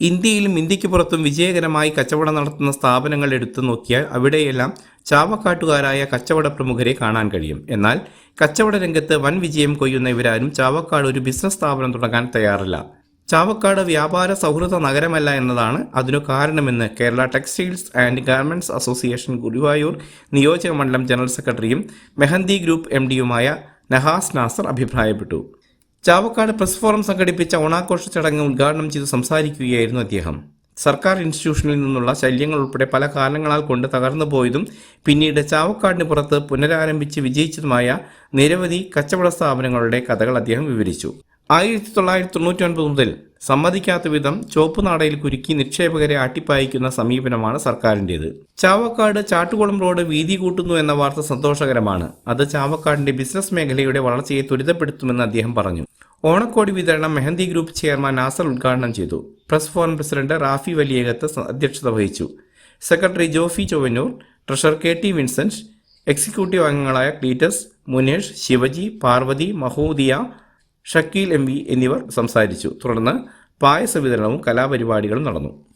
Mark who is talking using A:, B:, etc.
A: ഇന്ത്യയിലും ഇന്ത്യയ്ക്ക് പുറത്തും വിജയകരമായി കച്ചവടം നടത്തുന്ന സ്ഥാപനങ്ങൾ എടുത്തു നോക്കിയാൽ അവിടെയെല്ലാം ചാവക്കാട്ടുകാരായ കച്ചവട പ്രമുഖരെ കാണാൻ കഴിയും. എന്നാൽ കച്ചവട രംഗത്ത് വൻ വിജയം കൊയ്യുന്ന ഇവരാരും ചാവക്കാട് ഒരു ബിസിനസ് സ്ഥാപനം തുടങ്ങാൻ തയ്യാറില്ല. ചാവക്കാട് വ്യാപാര സൗഹൃദ നഗരമല്ല എന്നതാണ് അതിനു കാരണമെന്ന് Kerala textiles and garments association Guruvayur നിയോജക മണ്ഡലം ജനറൽ സെക്രട്ടറിയും മെഹന്തി ഗ്രൂപ്പ് എം ഡിയുമായ നഹാസ് നാസർ അഭിപ്രായപ്പെട്ടു. ചാവക്കാട് പ്രസ് ഫോറം സംഘടിപ്പിച്ച ഓണാഘോഷ ചടങ്ങ് ഉദ്ഘാടനം ചെയ്ത് സംസാരിക്കുകയായിരുന്നു അദ്ദേഹം. സർക്കാർ ഇൻസ്റ്റിറ്റ്യൂഷനിൽ നിന്നുള്ള ശല്യങ്ങൾ ഉൾപ്പെടെ പല കാരണങ്ങളാൽ കൊണ്ട് തകർന്നു പോയതും പിന്നീട് ചാവക്കാടിന് പുറത്ത് പുനരാരംഭിച്ച് വിജയിച്ചതുമായ നിരവധി കച്ചവട സ്ഥാപനങ്ങളുടെ കഥകൾ അദ്ദേഹം വിവരിച്ചു. ആയിരത്തി തൊള്ളായിരത്തി തൊണ്ണൂറ്റി മുതൽ സമ്മതിക്കാത്ത വിധം ചുവപ്പുനാടയിൽ കുരുക്കി നിക്ഷേപകരെ ആട്ടിപ്പായിക്കുന്ന സമീപനമാണ് സർക്കാരിന്റേത്. ചാവക്കാട് ചാട്ടുകുളം റോഡ് വീതി കൂട്ടുന്നു എന്ന വാർത്ത സന്തോഷകരമാണ്. അത് ചാവക്കാടിന്റെ ബിസിനസ് മേഖലയുടെ വളർച്ചയെ ത്വരിതപ്പെടുത്തുമെന്ന് അദ്ദേഹം പറഞ്ഞു. ഓണക്കോടി വിതരണം മെഹന്തി ഗ്രൂപ്പ് ചെയർമാൻ നാസർ ഉദ്ഘാടനം ചെയ്തു. Press forum president Rafi Valiyakath അധ്യക്ഷത വഹിച്ചു. Secretary Jofy Chowwannur treasurer K T Vincent executive അംഗങ്ങളായ ക്ലീറ്റസ് മുനേഷ് ശിവജി പാർവതി മഹൂദിയ ഷക്കീൽ എം എന്നിവർ സംസാരിച്ചു. തുടർന്ന് പായസ വിതരണവും കലാപരിപാടികളും നടന്നു.